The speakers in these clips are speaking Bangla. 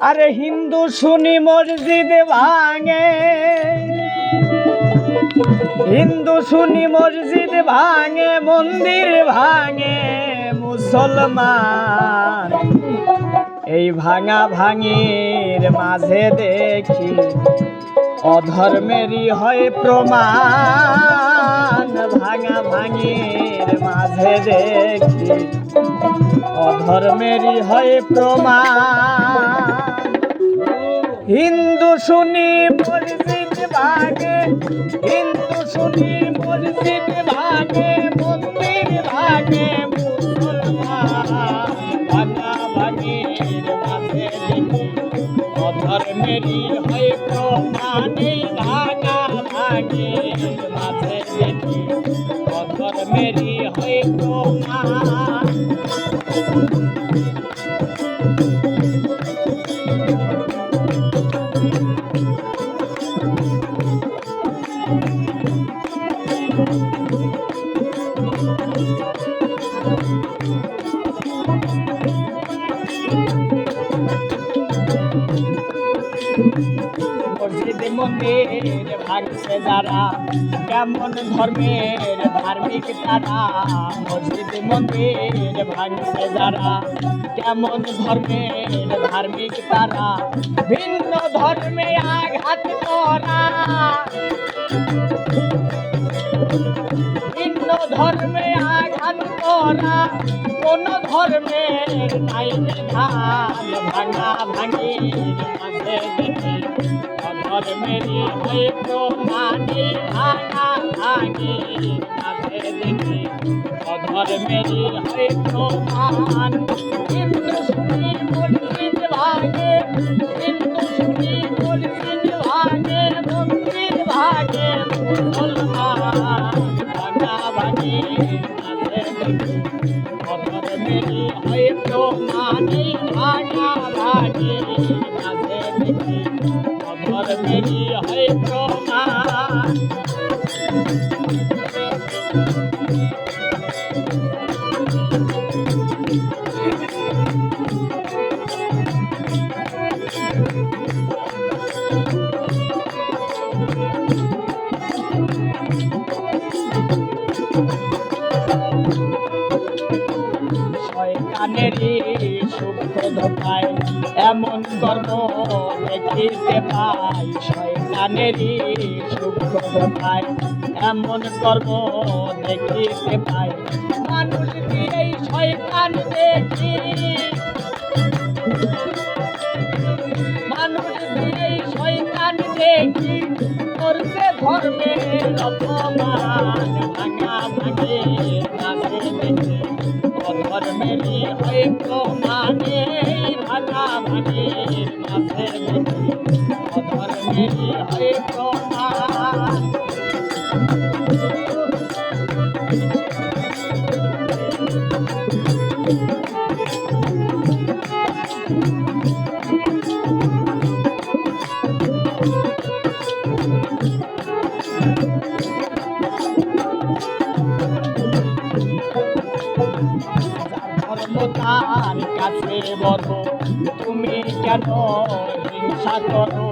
আরে হিন্দু শুনি মসজিদ ভাঙে। হিন্দু শুনি মসজিদ ভাঙে, মন্দির ভাঙে, মুসলমান। এই ভাঙা ভাঙির মাঝে দেখি অধর্মেরই হয় প্রমাণ। ভাঙা ভাঙির মাঝে দেখি অধর্মেরই হয় প্রমাণ। হিন্দু শুনি মসজিদ ভাগে হিন্দু শুনি মসজিদ ভাগে মন্দির ভাগে মুসলমান হয় ভাঙা ভাগির মাঝে দেখি হয় প্রমাণ মন্দির ভাগছে যারা, কেমন ধর্মের ধার্মিক তারা মসজিদ মন্দির ভাগছে যারা, কেমন ধর্মের ধার্মিক তারা, ভিন্ন ধর্মে আঘাত করা। ভিন্ন ধর্মে আঘাত করা, কোন ধর্মের নাই ভাঙা ভাঙি মাঝে Lord, when you wait for money, Anangani, Avediki, Lord, when you wait for money, Hindustani. প্রমাণ। শয়তানেরই সূক্ষ্ম ধোকায় এমন কর্ম দেখিতে পাই শয়তানেরই সূক্ষ্ম ধোকায় এমন কর্ম দেখিতে পাই মানুষ দিয়েই শয়তান দেখি মানুষ দিয়েই শয়তান দেখি করছে ধর্মের অপমান ভাঙা ভাঙে নাচে দেখে হয়ে ধর্ম তার কাছে বড় তুমি কেন হিংসা করো?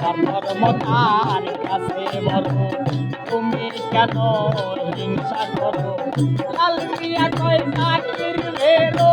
তার ধর্ম তার কাছে বড় তুমি কেন হিংসা করো? লাল মিয়া কয় চাকরির বেরো।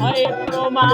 হয় প্রমাণ।